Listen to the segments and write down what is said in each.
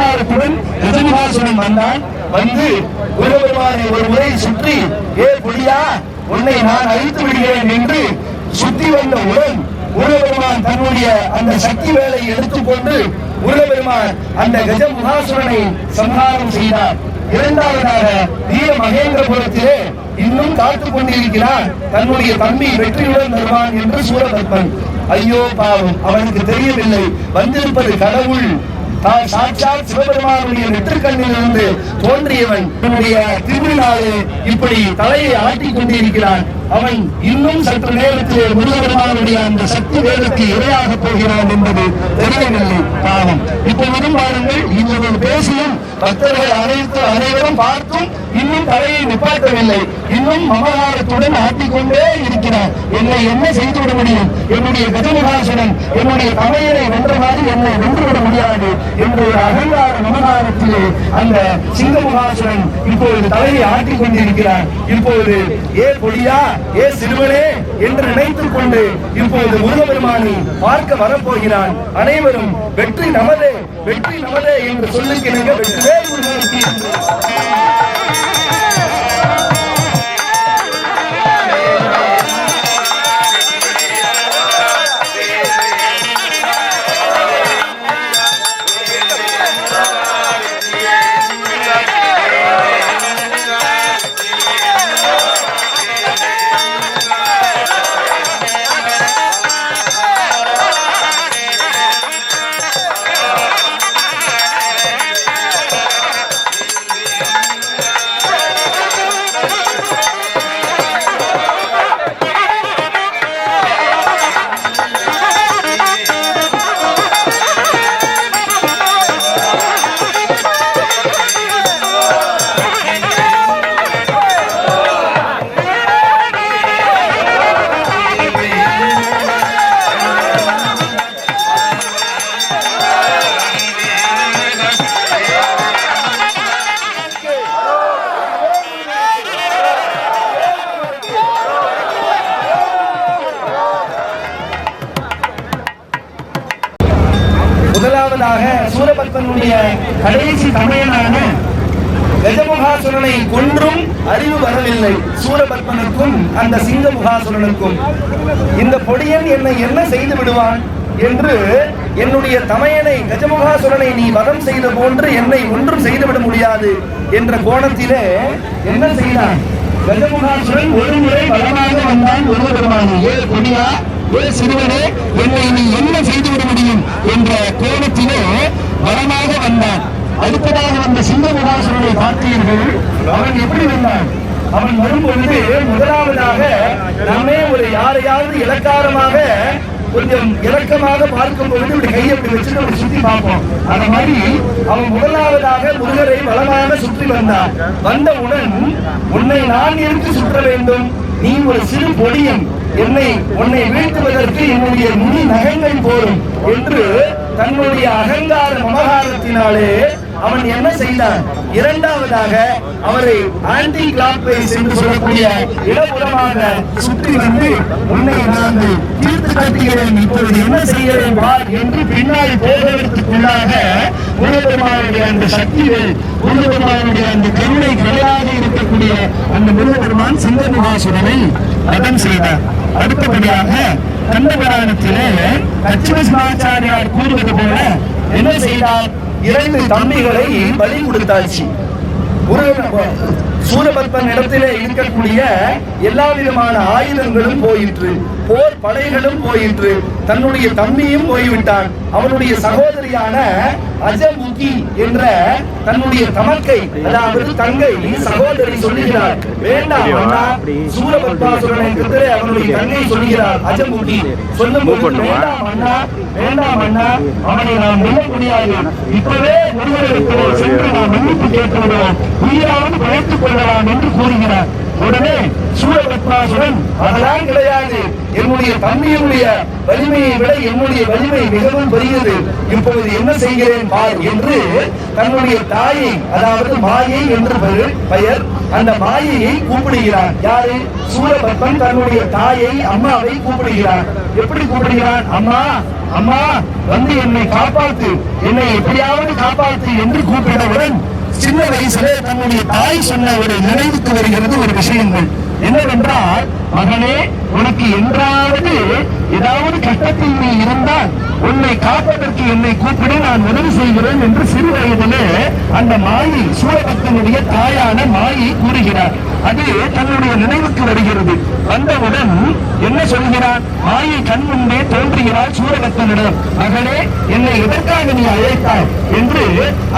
அகங்காரத்துடன் கஜமுகாசுரன் வந்தான். வந்து முருகபெருமானை ஒரு முறை சுற்றி ஏ புலியா உன்னை நான் அழித்து விடுகிறேன் என்று சுத்தி வந்தவுடன் முருகபெருமான் தன்னுடைய அந்த சக்தி வேலை எடுத்துக்கொண்டு முருகபெருமான் அந்த கஜ முகாசுரனை சம்ஹாரம் செய்தார். இரண்டாவதாக வீர மகேந்திரபுரத்திலே இன்னும் காத்துக் கொண்டிருக்கிறான் தன்னுடைய தம்பி வெற்றியுடன் வருவான் என்று சூரபத்மன் ஐயோ பாவம் அவனுக்கு தெரியவில்லை. வந்திருப்பது கடவுள். தான் சாட்சாத் சிவபெருமானுடைய நெற்றுக்கண்ணிலிருந்து தோன்றியவன். தன்னுடைய திருவிழாவில் இப்படி தலையை ஆட்டிக் கொண்டிருக்கிறான். அவன் இன்னும் சற்று நேரத்திலே முருகபெருமானுடைய அந்த சக்தி வேலுக்கு இரையாக போகிறான் என்பது தெரியவில்லை பாவம். இப்பொழுதும் பாருங்கள் இவர்கள் பேசியும் பக்தர்கள் அனைத்து அனைவரும் பார்த்தும் இன்னும் தலையை நிப்பாட்டவில்லை. இன்னும் மமகாரத்துடன் ஆட்டிக்கொண்டே இருக்கிறார். என்னை என்ன செய்துவிட முடியும்? என்னுடைய கஜமுகாசுரன் என்னுடைய தமையரை வென்ற மாதிரி என்னை வென்றுவிட முடியாது என்று ஒரு அகங்கார மமகாரத்திலே அந்த சிங்கமுகாசுரன் இப்பொழுது தலையை ஆட்டிக் கொண்டிருக்கிறார் இப்பொழுது ஏ பொடியா ஏ சிறுவனே என்று நினைத்துக் கொண்டு இப்போது முருகபெருமானை பார்க்க வரப்போகிறான். அனைவரும் வெற்றி நமதே வெற்றி நமதே என்று சொல்லுகிறீங்க வெற்றி முருகனுக்கு கடைசி தமையனான கஜமுகாசுரனை கொன்றும் அறிவு வரவில்லை. சூரபத்மனுக்கும் அந்த சிங்கமுகாசுரனுக்கும். இந்த பொடியன் என்னை என்ன செய்து விடுவான் என்று என்னுடைய தமையனை கஜமுகாசுரனை நீ வதம் செய்த போன்று என்னை ஒன்றும் செய்துவிட முடியாது என்ற கோணத்திலே என்ன செய்தான்? கஜமுகாசுரன் ஒரு முறை பலமாக வந்தான் முருகபெருமானே ஏ பொடியா ஏ சிறுவனே என்னை நீ என்ன செய்துவிட முடியும் என்ற கோணத்திலே பலமாக வந்தான். அடுத்ததாக வந்த சிங்கமுகாசுரனை பார்த்தீர்கள் அவன் எப்படி வந்தான்? அவன் வரும்பொழுது முதலாவதாக நம்மே ஒரு யாரையாவது இலக்காரமாக கொஞ்சம் இலக்கமாக பார்க்கும் பொழுது இப்படி கையை அப்படி வச்சுட்டு அப்படி சுத்தி பார்ப்போம். அந்த மாதிரி அவன் முதலாவதாக முருகரை பலமாக சுற்றி வந்தான். வந்தவுடன் உன்னை நான் எடுத்து சுற்ற வேண்டும். நீ ஒரு சிறு பொடியன். என்னை உன்னை வீழ்த்துவதற்கு என்னுடைய முடி நகங்கள் போரும் என்று தன்னுடைய அகங்கார மமகாரத்தினாலே அவன் என்ன செய்தான்? இரண்டாவதாக அவரை ஆன்டி கிளாக் வைஸ் என்று சொல்லக்கூடிய இடப்புறமாக சுற்றி வந்து உன்னை நான் தீர்த்து கட்டுகிறேன். இப்பொழுது என்ன செய்கிறேன் பார் என்று பின்னால் போவதற்குள்ளாக முருகபெருமானுடைய அந்த சக்திகள் முருகபெருமானுடைய அந்த கருணை கலையாக இருக்கக்கூடிய அந்த முருகபெருமான் சிங்கமுகாசுரனை அதன் செய்தார். அடுத்தபடியாக கந்தபுராணத்திலே லட்சுமி சிவாச்சாரியார் கூறுவது போல என்ன செய்தார்? இரண்டு தம்பிகளை பலி கொடுத்தாச்சு. ஒரு சூரபத்மன் இடத்திலே இருக்கக்கூடிய எல்லா விதமான ஆயுதங்களும் போயிற்று. போர் படைகளும் போயிற்று. தன்னுடைய தம்பியும் போய்விட்டான். அவனுடைய சகோதரியான அஜமுகி என்ற தன்னுடைய தமக்கை அதாவது தங்கை சகோதரி சொல்லுகிறார் வேண்டாம் அண்ணா சூரபத்மாசுரன் அவனுடைய தங்கை சொல்லுகிறார் அஜமுகி. சொல்லும் போது வேண்டாம் அண்ணா வேண்டாம் அண்ணா அவனை நாம் வெல்ல முடியாது. இப்பவே முருகனிடத்திலே சென்று நாம் மன்னிப்பு கேட்டு விடுவோம் உயிராவது பழைத்துக் கொள்ளலாம் என்று கூறுகிறார். உடனே சூரபத்மாசுரன் அதெல்லாம் கிடையாது என்னுடைய தம்பியினுடைய வலிமையை விட என்னுடைய வலிமை மிகவும் பெரியது. இப்பொழுது என்ன செய்கிறேன் பார் என்று தன்னுடைய தாயை அதாவது மாயை என்று பெயர் பெயர் அந்த மாயையை கூப்பிடுகிறான். யாரு? சூரபத்மன் தன்னுடைய தாயை அம்மாவை கூப்பிடுகிறான். எப்படி கூப்பிடுகிறான்? அம்மா அம்மா வந்து என்னை காப்பாத்து. என்னை எப்படியாவது காப்பாத்து என்று கூப்பிடவுடன் சின்ன வயசுல தன்னுடைய தாய் சொன்ன ஒரு நினைவுக்கு வருகிறது ஒரு விஷயங்கள். என்னவென்றால் மகனே உனக்கு என்றாவது ஏதாவது கட்டத்தில் நீ இருந்தால் உன்னை காப்பதற்கு என்னை கூப்பிட நான் உதவி செய்கிறேன் என்று சிறு வயதிலே அந்த மாயி சூரபக்தனுடைய தாயான மாயி கூறுகிறார். அது தன்னுடைய நினைவுக்கு வருகிறது. வந்தவுடன் என்ன சொல்கிறார்? மாயை கண் முன்பே தோன்றுகிறார் சூரபக்தனிடம். மகளே என்னை எதற்காக நீ அழைத்தாய் என்று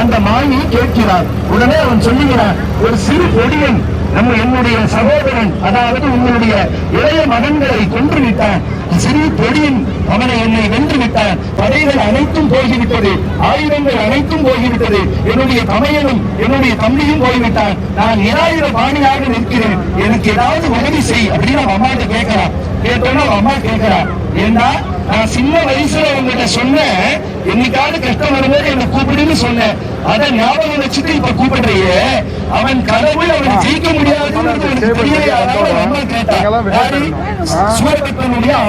அந்த மாயை கேட்கிறார். உடனே அவன் சொல்லுகிறான் ஒரு சிறு பொடியன் நம்ம என்னுடைய சகோதரன் அதாவது உங்களுடைய இளைய மகன்களை கொன்று விட்டான். சிறு பொடியன் அவனை என்னை வென்று விட்டான் படைகள் அனைத்தும் போய்விட்டது. ஆயுதங்கள் அனைத்தும் போய்விட்டது. என்னுடைய தமையனும் என்னுடைய தம்பியும் போய்விட்டான் நான் நிராயுத பாணியாக நிற்கிறேன். எனக்கு ஏதாவது உதவி செய் அப்படின்னு அவன் அம்மாட்ட கேட்கிறான். கேட்டோன்னா அவன் அம்மா கேட்கிறான். ஏன்னா நான் சின்ன வயசுல உங்ககிட்ட சொன்னேன். என்னைக்காவது கஷ்டம் வரும்போது என்னை கூப்பிடுன்னு சொன்னேன். அதை ஞாபகம் வச்சுட்டு இப்ப கூப்பிடுறியே. அவன் கடவுள் அவனை ஜெயிக்க முடியாதுன்னு எனக்கு தெரியலையா. அதாவது அவன்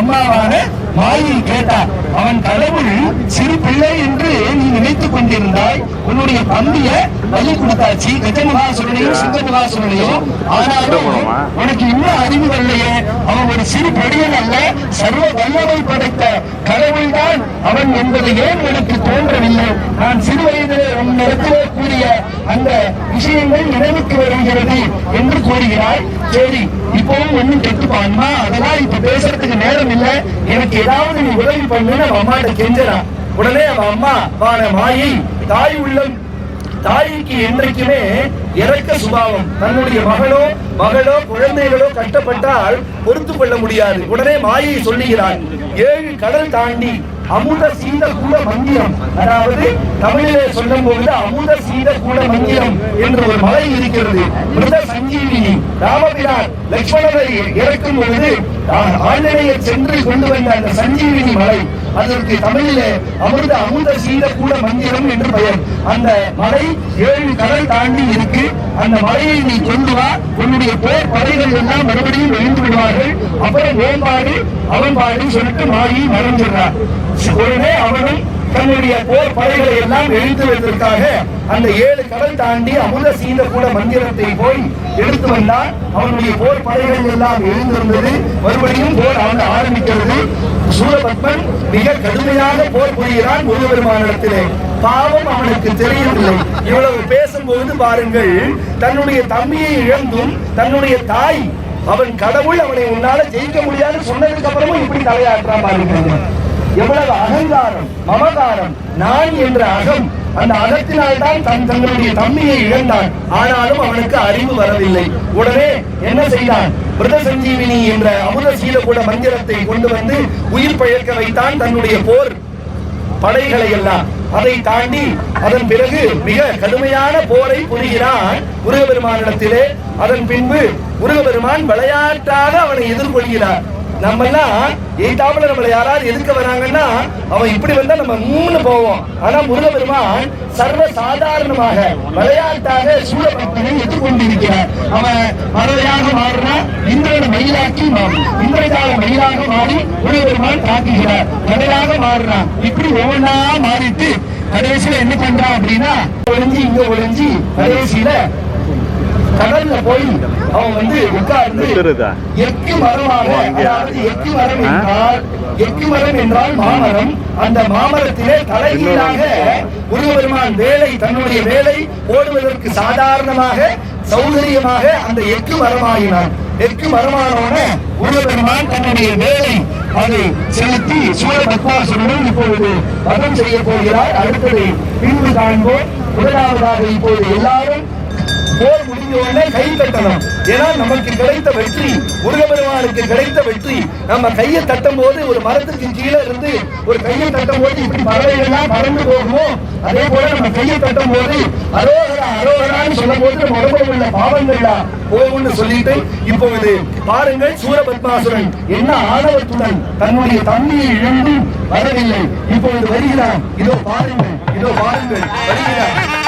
அம்மா கேட்டா வாயில் கேட்டார் அவன் கடவுள் சிறு பிள்ளை என்று நீ நினைத்துக் கொண்டிருந்தாய். உன்னுடைய தம்பிய பலி கொடுத்தாச்சு. கஜமகாசுரனையும் சிங்கமகாசுரனையும் ஆனாலும் உனக்கு இன்னும் அறிவு வரலையே அவன் ஒரு சிறு பெரியன் அல்ல சர்வ வல்லமை படைத்த கடவுள் தான் அவன் என்பது ஏன் எனக்கு தோன்றவில்லை? நான் சிறு வயதிலே உன்னிடத்திலே கூறிய அந்த விஷயங்கள் நினைவுக்கு வருகிறது என்று கூறுகிறாய். சரி இப்பவும் ஒண்ணும் கெட்டுப்பான்மா அதெல்லாம் இப்ப பேசுறதுக்கு நேரம் இல்லை. எனக்கு ஏதாவது நீ உதவி பண்ணுன்னு அவன் அம்மாட்ட கெஞ்சறான் உடனே அவன் அம்மா வான மாயை தாய் உள்ளம் தாய்க்கு என்றைக்குமே இறக்க சுபாவம். தன்னுடைய மகளோ மகளோ குழந்தைகளோ கஷ்டப்பட்டால் பொறுத்து கொள்ள முடியாது. உடனே மாயை சொல்லுகிறார் ஏழு கடல் தாண்டி அமுத சீத கூட மந்திரம். அதாவது தமிழிலே சொல்லும் பொழுது அமுத சீத கூட மந்திரம் என்று ஒரு மலை இருக்கிறது. மிருத சஞ்சீவினி ராமபிரான் லட்சுமணரை இறக்கும் பொழுது ஆண்டனையை சென்று கொண்டு வந்த அந்த சஞ்சீவினி மலை அதற்கு தமிழிலே அமிர்த அமுத சீத கூட மந்திரம் என்று பெயர். அந்த மலை ஏழு கடல் தாண்டி இருக்கு. அந்த மலையை நீ கொண்டு வா. உன்னுடைய போர் படைகள் எல்லாம் மறுபடியும் எழுந்து விடுவார்கள். அப்புறம் வேம்பாடு அவன்பாடு சொல்லிட்டு மாறி மறந்துடுறார் உடனே அவனும் தன்னுடைய போர் படைகளை எல்லாம் எழுத்துவதற்காக அந்த ஏழு கடல் தாண்டி அமுத சீத கூட மந்திரத்தை போய் எடுத்து வந்தான். அவனுடைய போர் படைகள் எல்லாம் எழுந்திருந்தது. மறுபடியும் போர் அவன் ஆரம்பிக்கிறது. சூரபத்மன் மிக கடுமையாக போர் புரிகிறான் முருகபெருமானிடத்திலே பாவம் அவனுக்கு தெரியவில்லை. இவ்வளவு பேசும்போது பாருங்கள் தன்னுடைய தம்பியை இழந்தும் தன்னுடைய தாய் அவன் கடவுள் அவனை உன்னால ஜெயிக்க முடியாதுன்னு சொன்னதுக்கு அப்புறமும் இப்படி தலையாற்றான் பாருங்க எவ்வளவு அகங்காரம் மமகாரம் நான் என்ற அகம் அந்த அகத்தினால்தான் தன் தன்னுடைய தம்மியை இழந்தான். ஆனாலும் அவனுக்கு அறிவு வரவில்லை. உடனே என்ன செய்தான்? மிருத சஞ்சீவினி என்ற அமுத சீலகூட மந்திரத்தை கொண்டு வந்து உயிர் பழக்க வைத்தான் தன்னுடைய போர் படைகளை எல்லாம் அதை தாண்டி அதன் பிறகு மிக கடுமையான போரை புரிகிறான் முருகபெருமானிடத்திலே அதன் பின்பு முருகபெருமான் விளையாட்டாக அவனை எதிர்கொள்கிறார். நம்ம எல்லாம் எய்தாப்புல நம்மள யாராவது எதிர்க்க வராங்கன்னா அவன் இப்படி வந்தா நம்ம மூணு போவோம். ஆனா முருகபெருமான் சர்வ சாதாரணமாக விளையாட்டாக சூழப்பட்டனை எதிர்கொண்டிருக்கிறார் அவன் மரவையாக மாறினான் இந்திரனை மயிலாக்கி இந்திரஜால மயிலாக மாறி முருகபெருமான் தாக்குகிறார். கடலாக மாறினான் இப்படி ஒவ்வொன்றா மாறிட்டு கடைசியில என்ன பண்றான் அப்படின்னா ஒளிஞ்சு இங்க ஒளிஞ்சு கடைசியில கடல்ல போய் அவன் வந்து உட்கார்ந்து? எக்கு மரமாக. அதாவது எக்கு மரம்? என்றால் எக்கு மரம் என்றால் மாமரம் அந்த மாமரத்திலே தலைகீழாக முருகபெருமான் வேலை தன்னுடைய வேலை ஓடுவதற்கு சாதாரணமாக சௌகரியமாக அந்த எக்கு மரமாகினான் எக்கு மரமானோட முருகபெருமான் தன்னுடைய வேலை அதை செலுத்தி சூரபத்மாசுரனும் இப்பொழுது வதம் செய்ய போகிறார் அடுத்ததை பின்பு காண்போம் முதலாவதாக இப்பொழுது எல்லாரும் போர் முடிஞ்ச உடனே கை தட்டணும் ஏன்னா நமக்கு கிடைத்த வெற்றி முருகபெருமானுக்கு கிடைத்த வெற்றி. நம்ம கையை தட்டும் போது ஒரு மரத்துக்கு கீழே இருந்து ஒரு கையை தட்டும் போது இப்படி பறவைகள்லாம் பறந்து போகுமோ? அதே போல நம்ம கையை தட்டும் போது அரோகரா அரோகரான்னு சொல்லும் போது உடம்புல உள்ள பாவங்கள்லாம் போகும்னு சொல்லிட்டு இப்போ இது பாருங்கள் சூரபத்மாசுரன் என்ன ஆணவத்துடன் தன்னுடைய தண்ணியை இழந்தும் வரவில்லை. இப்பொழுது வருகிறான் இதோ பாருங்கள் இதோ பாருங்கள் வருகிறான்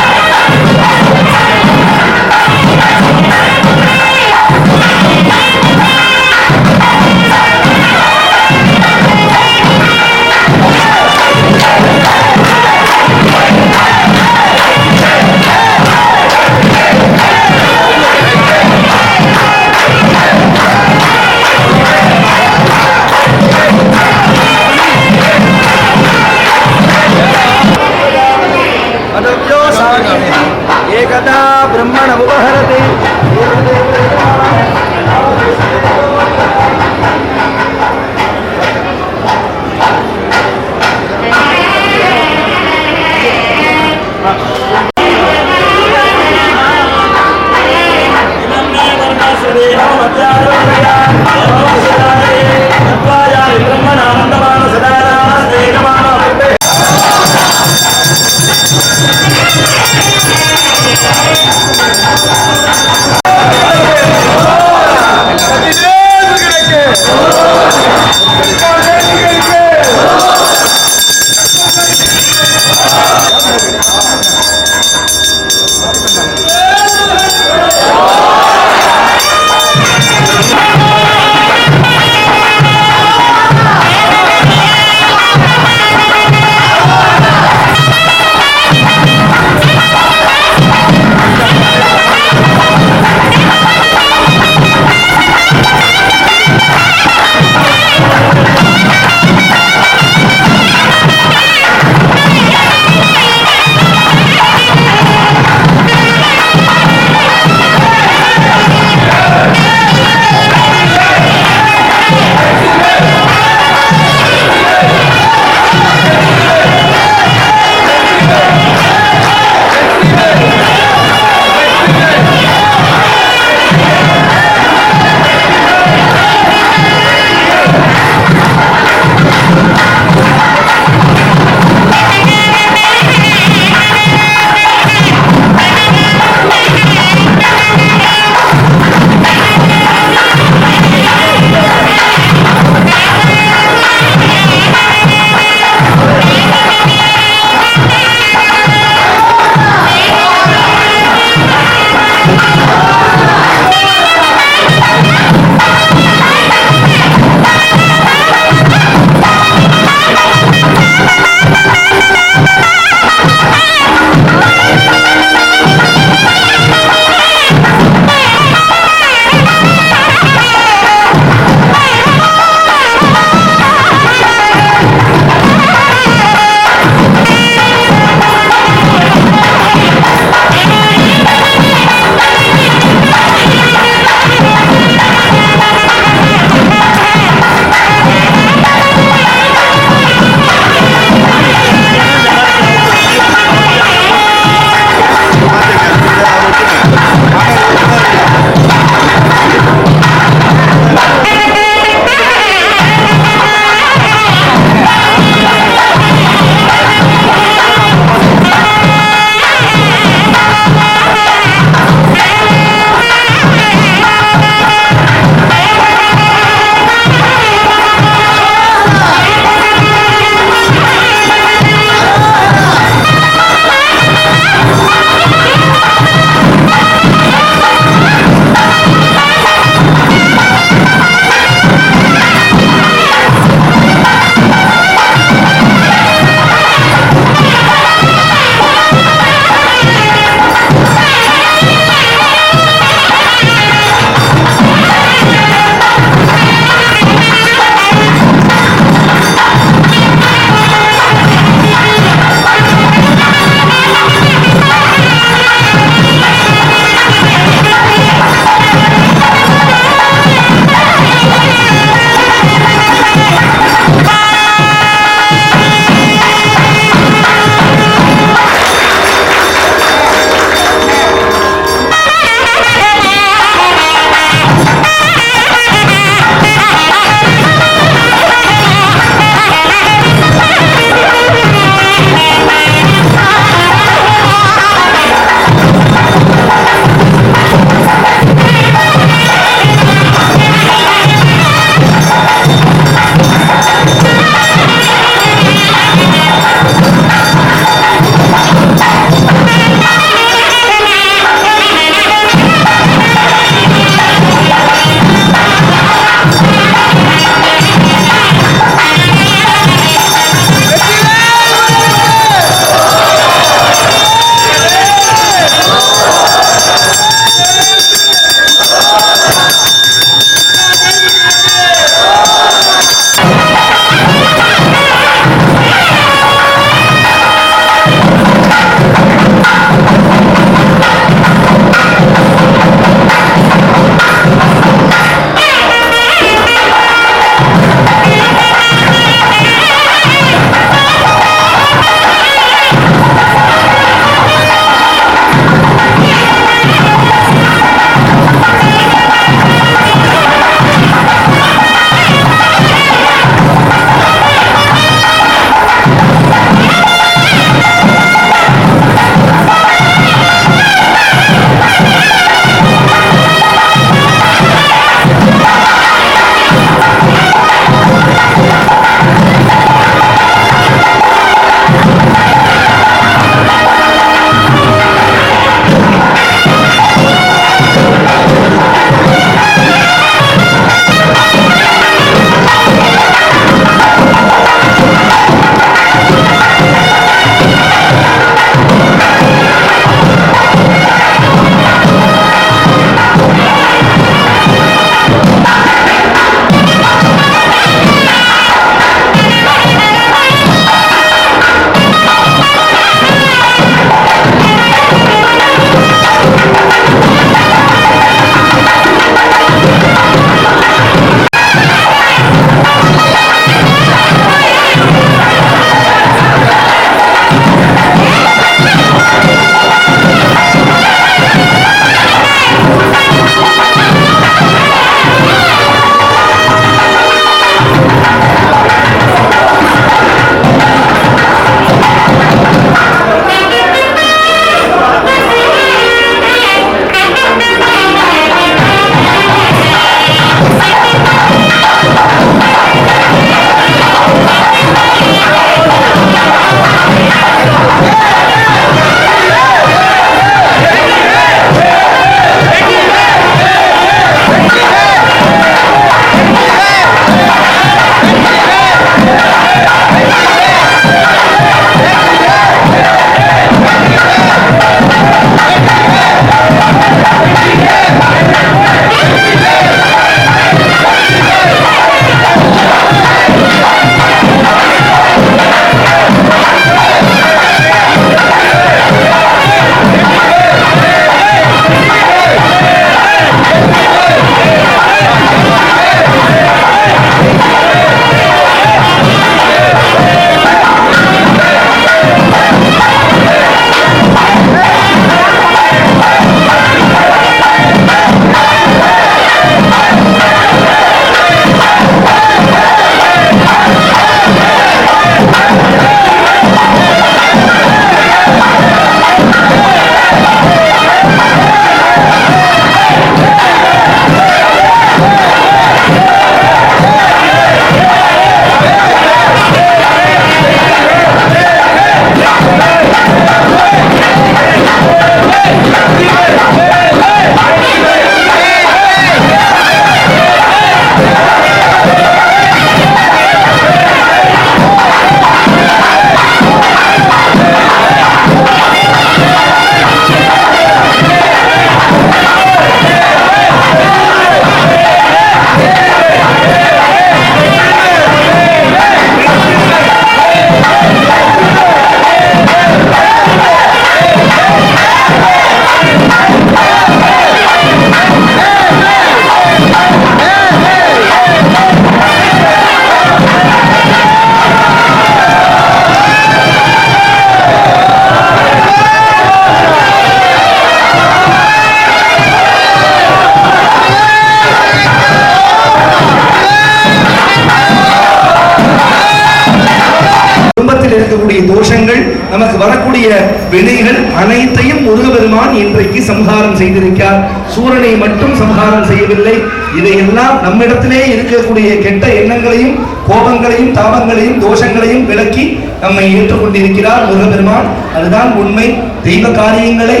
சம்ஹாரம் செய்திருக்கிறார். சூரனை மட்டும் சம்ஹாரம் செய்யவில்லை. இதையெல்லாம் நம்மிடத்திலே இருக்கக்கூடிய கெட்ட எண்ணங்களையும் கோபங்களையும் தாபங்களையும் தோஷங்களையும் விளக்கி நம்மை ஏற்றுக்கொண்டிருக்கிறார் முருகபெருமான் அதுதான் உண்மை. தெய்வ காரியங்களை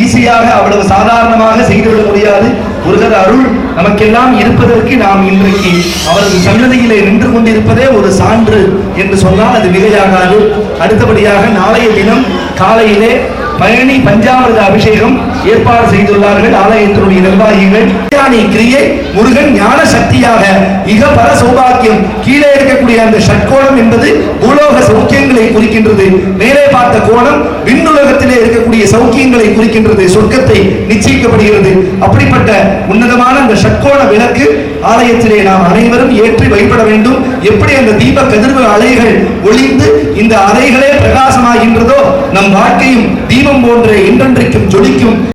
ஈஸியாக அவ்வளவு சாதாரணமாக செய்துவிட முடியாது. முருகர் அருள் நமக்கெல்லாம் இருப்பதற்கு நாம் இன்றைக்கு அவரது சன்னதியிலே நின்று கொண்டிருப்பதே ஒரு சான்று என்று சொன்னால் அது மிகையாகாது. அடுத்தபடியாக நாளைய தினம் காலையிலே பழனி பஞ்சாமிரத அபிஷேகம் ஏற்பாடு செய்துள்ளார்கள் ஆலயத்தினுடைய நிர்வாகிகள். ஞானி கிரியை முருகன் ஞான சக்தியாக மிக பல சௌபாக்கியம். கீழே இருக்கக்கூடிய அந்த ஷட்கோணம் என்பது பூலோக சௌக்கியங்களை குறிக்கின்றது. மேலே பார்த்த கோணம் விண்ணுலகத்திலே இருக்கக்கூடிய சௌக்கியங்களை குறிக்கின்றது. சொர்க்கத்தை நிச்சயிக்கப்படுகிறது. அப்படிப்பட்ட உன்னதமான அந்த ஷட்கோண விளக்கு ஆலயத்திலே நாம் அனைவரும் ஏற்றி வழிபட வேண்டும். எப்படி அந்த தீப கதிர்வு அலைகள் ஒளிந்து இந்த அலைகளே பிரகாசமாகின்றதோ நம் வாழ்க்கையும் தீபம் போன்ற என்றென்றைக்கும் ஜொலிக்கும்.